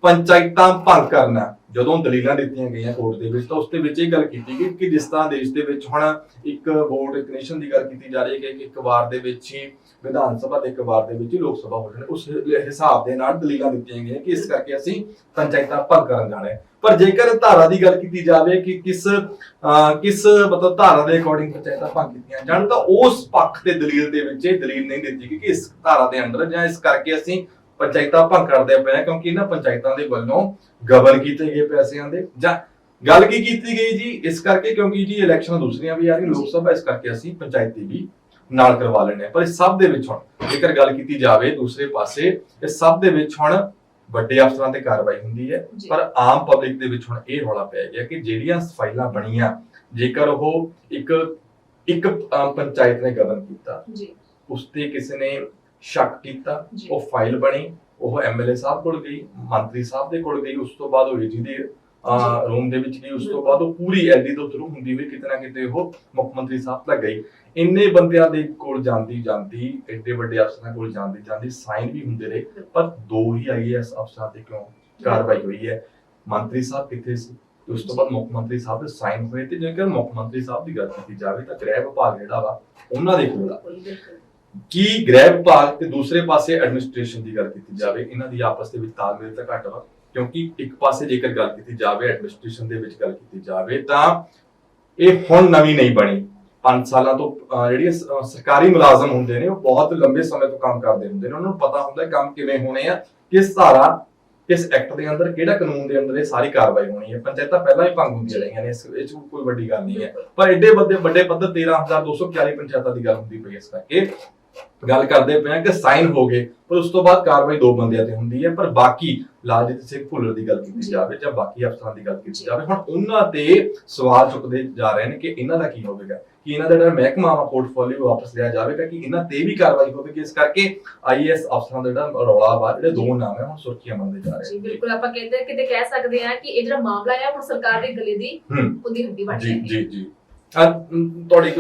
ਪੰਚਾਇਤਾਂ ਭੰਗ ਕਰਨਾ ਜਦੋਂ ਦਲੀਲਾਂ ਦਿੱਤੀਆਂ ਗਈਆਂ ਕੋਰਟ ਦੇ ਵਿੱਚ ਤਾਂ ਉਸ ਦੇ ਵਿੱਚ ਇਹ ਗੱਲ ਕੀਤੀ ਗਈ ਕਿ ਜਿਸ ਤਰ੍ਹਾਂ ਦੇਸ਼ ਦੇ ਵਿੱਚ ਹੁਣ ਇੱਕ ਵੋਟ ਇੱਕ ਨੇਸ਼ਨ ਦੀ ਗੱਲ ਕੀਤੀ ਜਾ ਰਹੀ ਹੈ ਕਿ ਇੱਕ ਵਾਰ ਦੇ ਵਿੱਚ ਹੀ ਵਿਧਾਨ ਸਭਾ ਦੇ ਇੱਕ ਵਾਰ ਦੇ ਵਿੱਚ ਹੀ ਲੋਕ ਸਭਾ ਹੋ। ਜਾਣੀ ਉਸ ਹਿਸਾਬ ਦੇ ਨਾਲ ਦਲੀਲਾਂ ਦਿੱਤੀਆਂ ਗਈਆਂ ਕਿ ਇਸ ਕਰਕੇ ਅਸੀਂ ਪੰਚਾਇਤਾਂ ਭੰਗ ਕਰਨ ਜਾਣਾ ਹੈ। ਪਰ ਜੇਕਰ ਧਾਰਾ ਦੀ ਗੱਲ ਕੀਤੀ ਜਾਵੇ ਕਿ ਕਿਸ ਕਿਸ ਮਤਲਬ ਧਾਰਾ ਦੇ ਅਕੋਰਡਿੰਗ ਪੰਚਾਇਤਾਂ ਭੰਗ ਕੀਤੀਆਂ ਜਾਣ, ਤਾਂ ਉਸ ਪੱਖ ਤੇ ਦਲੀਲ ਦੇ ਵਿੱਚ ਇਹ ਦਲੀਲ ਨਹੀਂ ਦਿੱਤੀ ਗਈ ਕਿ ਇਸ ਧਾਰਾ ਦੇ ਅੰਦਰ ਜਾਂ ਇਸ ਕਰਕੇ ਅਸੀਂ ਪੰਚਾਇਤਾਂ ਭੰਗ ਕਰਦੇ ਪਏ ਹਾਂ ਕਿਉਂਕਿ ਇਹਨਾਂ ਪੰਚਾਇਤਾਂ ਦੇ ਵੱਲੋਂ ਗਵਰਨ ਕੀਤੇ ਗਏ ਪੈਸਿਆਂ ਦੇ। ਜਾਂ ਗੱਲ ਕੀ ਕੀਤੀ ਗਈ ਜੀ? ਇਸ ਕਰਕੇ ਕਿਉਂਕਿ ਜੀ ਇਲੈਕਸ਼ਨਾਂ ਦੂਸਰੀਆਂ ਵੀ ਆ ਰਹੀਆਂ, ਲੋਕ ਸਭਾ, ਇਸ ਕਰਕੇ ਅਸੀਂ ਪੰਚਾਇਤੀ ਵੀ ਨਾਲ ਕਰਵਾ ਲੈਣੇ। ਪਰ ਇਸ ਸਭ ਦੇ ਵਿੱਚ ਹੁਣ ਜੇਕਰ ਗੱਲ ਕੀਤੀ ਜਾਵੇ ਦੂਸਰੇ ਪਾਸੇ ਇਸ ਸਭ ਦੇ ਵਿੱਚ ਹੁਣ ਵੱਡੇ ਅਫਸਰਾਂ ਤੇ ਕਾਰਵਾਈ ਹੁੰਦੀ ਹੈ ਜੀ। ਪਰ ਆਮ ਪਬਲਿਕ ਦੇ ਵਿੱਚ ਹੁਣ ਇਹ ਰੌਲਾ ਪੈ ਗਿਆ ਕਿ ਜਿਹੜੀਆਂ ਫਾਈਲਾਂ ਬਣੀਆਂ ਜੇਕਰ ਉਹ ਇੱਕ ਇੱਕ ਪੰਚਾਇਤ ਨੇ ਗਵਰਨ ਕੀਤਾ ਜੀ ਉਸ ਤੇ ਕਿਸੇ ਨੇ ਸ਼ੱਕ ਕੀਤਾ ਜੀ। ਉਹ ਫਾਈਲ ਬਣੀ ਉਹ ਐਮਐਲਏ ਸਾਹਿਬ ਕੋਲ ਗਈ ਮੰਤਰੀ ਸਾਹਿਬ ਦੇ ਕੋਲ ਗਈ ਉਸ ਤੋਂ ਬਾਅਦ ਉਹ ਏਜੀ ਦੇ ਜੀ। ਰੂਮ ਦੇ ਵਿੱਚ ਗਈ ਉਸ ਤੋਂ ਬਾਅਦ ਉਹ ਪੂਰੀ ਐਡੀ ਤੋਂ ਥਰੂ ਹੁੰਦੀ ਹੋਈ ਕਿਤੇ ਨਾ ਕਿਤੇ ਉਹ ਮੁੱਖ ਮੰਤਰੀ ਸਾਹਿਬ ਤੱਕ ਗਈ ਇੰਨੇ ਬੰਦਿਆਂ ਦੇ ਕੋਲ ਜਾਂਦੀ ਜਾਂਦੀ ਐਡੇ ਵੱਡੇ ਅਫਸਰਾਂ ਕੋਲ ਜਾਂਦੀ ਜਾਂਦੀ ਸਾਈਨ ਵੀ ਹੁੰਦੇ ਰਹੇ ਪਰ ਦੋ ਹੀ ਆਈਏਐਸ ਅਫਸਰਾਂ ਤੇ ਕਿਉਂ ਕਾਰਵਾਈ ਹੋਈ ਹੈ? ਮੰਤਰੀ ਸਾਹਿਬ ਕਿੱਥੇ ਸੀ? ਉਸ ਤੋਂ ਬਾਅਦ ਮੁੱਖ ਮੰਤਰੀ ਸਾਹਿਬ ਦੇ ਸਾਈਨ ਹੋਏ ਤੇ ਜੇਕਰ ਮੁੱਖ ਮੰਤਰੀ ਸਾਹਿਬ ਦੀ ਗੱਲ ਕੀਤੀ ਜਾਵੇ ਤਾਂ ਗ੍ਰਹਿ ਵਿਭਾਗ ਜਿਹੜਾ ਵਾ ਉਹਨਾਂ ਦੇ ਕੋਲ ਆ। ਕੀ ਗ੍ਰਹਿ ਵਿਭਾਗ ਤੇ ਦੂਸਰੇ ਪਾਸੇ ਐਡਮਿਨਿਸਟ੍ਰੇਸ਼ਨ ਦੀ ਗੱਲ ਕੀਤੀ ਜਾਵੇ ਇਹਨਾਂ ਦੀ ਆਪਸ ਦੇ ਵਿੱਚ ਤਾਲਮੇਲ ਤਾਂ ਘੱਟ ਵਾ ਕਿਉਂਕਿ ਇੱਕ ਪਾਸੇ ਜੇਕਰ ਗੱਲ ਕੀਤੀ ਜਾਵੇ ਐਡਮਿਨਿਸਟ੍ਰੇਸ਼ਨ ਦੇ ਵਿੱਚ ਗੱਲ ਕੀਤੀ ਜਾਵੇ ਤਾਂ ਇਹ ਹੁਣ ਨਵੀਂ ਨਹੀਂ ਬਣੀ। 5 ਸਾਲਾਂ ਤੋਂ ਅਹ, ਸਰਕਾਰੀ ਮੁਲਾਜ਼ਮ ਹੁੰਦੇ ਨੇ ਉਹ ਬਹੁਤ ਲੰਬੇ ਸਮੇਂ ਤੋਂ ਕੰਮ ਕਰਦੇ ਹੁੰਦੇ ਨੇ। ਉਹਨਾਂ ਨੂੰ ਪਤਾ ਹੁੰਦਾ ਹੈ ਕੰਮ ਕਿਵੇਂ ਹੋਣੇ ਆ ਕਿਸ ਧਾਰਾ ਕਿਸ ਐਕਟ ਦੇ ਅੰਦਰ ਕਿਹੜਾ ਕਾਨੂੰਨ ਦੇ ਅੰਦਰ ਇਹ ਸਾਰੀ ਕਾਰਵਾਈ ਹੋਣੀ ਹੈ। ਪੰਚਾਇਤਾਂ ਪਹਿਲਾਂ ਹੀ ਭੰਗ ਹੁੰਦੀਆਂ ਰਹੀਆਂ ਨੇ ਇਸ ਇਹ 'ਚ ਕੋਈ ਵੱਡੀ ਗੱਲ ਨਹੀਂ ਹੈ। ਪਰ ਐਡੇ ਵੱਡੇ ਵੱਡੇ ਪੱਧਰ 13241 ਪੰਚਾਇਤਾਂ ਦੀ ਗੱਲ ਹੁੰਦੀ ਪਈ ਇਸ ਕਰਕੇ। ਗੱਲ ਕਰਦੇ ਪਏ ਆ ਕਿ ਸਾਈਨ ਹੋ ਗਏ ਪਰ ਉਸ ਤੋਂ ਬਾਅਦ ਕਾਰਵਾਈ ਦੋ ਬੰਦਿਆਂ ਤੇ ਹੁੰਦੀ ਹੈ ਪਰ ਬਾਕੀ ਲਾਲਜੀਤ ਸਿੰਘ ਭੁੱਲਰ ਦੀ ਗੱਲ ਕੀਤੀ। ਜਾਵੇ ਜਾਂ ਬਾਕੀ ਅਫਸਰਾਂ ਦੀ ਗੱਲ ਕੀਤੀ। ਜਾਵੇ ਹੁਣ ਉਹਨਾਂ ਤੇ ਸਵਾਲ ਚੁੱਕਦੇ ਜਾ ਰਹੇ ਨੇ ਕਿ ਇਹਨਾਂ ਦਾ ਕੀ ਹੋਵੇਗਾ। ਕਿ ਇਹਨਾਂ ਦਾ ਜਿਹੜਾ ਮਹਿਕਮਾ ਵਾ ਪੋਰਟਫੋਲੀਓ ਵਾਪਸ ਲਿਆ ਜਾਵੇਗਾ ਕਿ ਇਹਨਾਂ ਤੇ ਵੀ ਕਾਰਵਾਈ ਹੋਵੇਗੀ ਇਸ ਕਰਕੇ ਆਈਏਐਸ ਅਫਸਰਾਂ ਦਾ ਜਿਹੜਾ ਰੌਲਾ ਵਾ ਜਿਹੜੇ ਦੋ ਨਾਮ ਹੈ ਹੁਣ ਸੁਰਖੀਆਂ ਬਣਦੇ ਜਾ ਰਹੇ ਜੀ ਬਿਲਕੁਲ ਆਪਾਂ ਕਹਿੰਦੇ ਕਿਤੇ ਕਹਿ ਸਕਦੇ ਆ ਕਿ ਇਹ ਜਿਹੜਾ ਮਾਮਲਾ ਹੈ ਹੁਣ ਸਰਕਾਰ ਦੇ ਗਲੇ ਦੀ ਉਹਦੀ ਹੱਡੀ ਬਣ ਜੀ ਜੀ ਜੀ। ਤੁਹਾਡੀ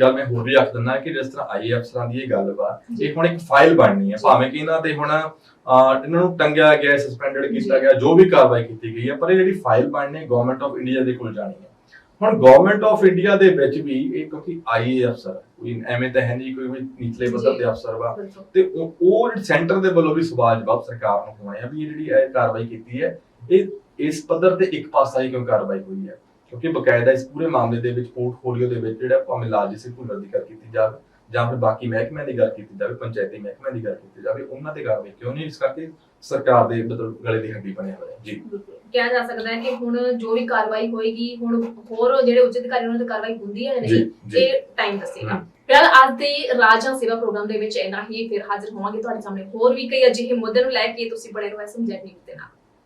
ਗੱਲ ਮੈਂ ਹੋਰ ਵੀ ਰੱਖ ਦਿੰਦਾ ਕਿ ਜਿਸ ਤਰ੍ਹਾਂ ਆਈ ਅਫਸਰਾਂ ਦੀ ਇਹ ਗੱਲ ਵਾ। ਇਹ ਹੁਣ ਇੱਕ ਫਾਈਲ ਬਣਨੀ ਹੈ। ਭਾਵੇਂ ਕਿ ਇਹਨਾਂ ਤੇ ਹੁਣ ਇਹਨਾਂ ਨੂੰ ਟੰਗਿਆ ਗਿਆ ਸਸਪੈਂਡਡ ਕੀਤਾ। ਗਿਆ ਜੋ ਵੀ ਕਾਰਵਾਈ ਕੀਤੀ ਗਈ ਹੈ ਪਰ ਇਹ ਜਿਹੜੀ ਫਾਈਲ ਬਣਨੀ ਹੈ ਗਵਰਨਮੈਂਟ ਆਫ ਇੰਡੀਆ ਦੇ ਕੋਲ ਜਾਣੀ ਹੈ। ਹੁਣ ਗਵਰਨਮੈਂਟ ਆਫ ਇੰਡੀਆ ਦੇ ਵਿੱਚ ਵੀ ਇਹ ਕਿਉਂਕਿ ਆਈ ਅਫਸਰ ਕੋਈ ਐਵੇਂ ਤਾਂ ਹੈ ਨਹੀਂ ਕੋਈ ਵੀ ਨੀਚਲੇ ਪੱਧਰ। ਦੇ ਅਫਸਰ ਵਾ ਤੇ ਉਹ ਉਹ ਸੈਂਟਰ ਦੇ ਵੱਲੋਂ ਵੀ ਸਵਾਲ ਜਵਾਬ ਸਰਕਾਰ ਨੂੰ ਹੋਏ ਆ ਵੀ ਇਹ ਜਿਹੜੀ ਇਹ ਕਾਰਵਾਈ ਕੀਤੀ ਹੈ ਇਹ ਇਸ ਪੱਧਰ ਤੇ ਇੱਕ ਪਾਸਾ ਹੀ ਕਿਉਂ ਕਾਰਵਾਈ ਹੋਈ ਹੈ ਕਿਉਂਕਿ ਬਕਾਇਦਾ ਇਸ ਪੂਰੇ ਮਾਮਲੇ ਦੇ ਵਿੱਚ ਪੋਰਟਫੋਲੀਓ ਦੇ ਵਿੱਚ ਜਿਹੜਾ ਭਾਵੇਂ ਲਾਲਜੀ ਸਿੰਘ ਭੁੱਲਰ ਦੀ ਗੱਲ ਕੀਤੀ ਜਾਵੇ ਜਾਂ ਫਿਰ ਬਾਕੀ ਮਹਿਕਮਿਆਂ ਦੀ ਗੱਲ ਕੀਤੀ ਜਾਵੇ ਪੰਚਾਇਤੀ ਮਹਿਕਮਿਆਂ ਦੀ ਗੱਲ ਕੀਤੀ ਜਾਵੇ ਉਹਨਾਂ ਤੇ ਕਾਰਵਾਈ ਕਿਉਂ ਨਹੀਂ ਇਸ ਕਰਕੇ ਸਰਕਾਰ ਦੇ ਮਤਲਬ ਗਲੇ ਦੀ ਹੱਡੀ ਬਣਿਆ ਹੋਇਆ। ਜੀ ਕਿਹਾ ਜਾ ਸਕਦਾ ਹੈ ਕਿ ਹੁਣ ਜੋ ਵੀ ਕਾਰਵਾਈ ਹੋਏਗੀ ਹੁਣ ਹੋਰ ਜਿਹੜੇ ਉੱਚ ਅਧਿਕਾਰੀ ਉਹਨਾਂ ਤੇ ਕਾਰਵਾਈ ਹੁੰਦੀ ਹੈ ਨਹੀਂ ਇਹ ਟਾਈਮ ਦੱਸੇਗਾ। ਫਿਲਹਾਲ ਅੱਜ ਦੇ ਰਾਜਾਂ ਸੇਵਾ ਪ੍ਰੋਗਰਾਮ ਦੇ ਵਿੱਚ ਇੰਨਾ ਹੀ ਫਿਰ ਹਾਜ਼ਰ ਹੋਵਾਂਗੇ ਤੁਹਾਡੇ ਸਾਹਮਣੇ ਹੋਰ ਵੀ ਕਈ ਅਜਿਹੇ ਮੁੱਦੇ ਨੂੰ ਲੈ ਕੇ ਤੁਸੀਂ ਬੜੇ ਰਹੋ ਸਮਝੇ ਨਹੀਂ ਨਾਲ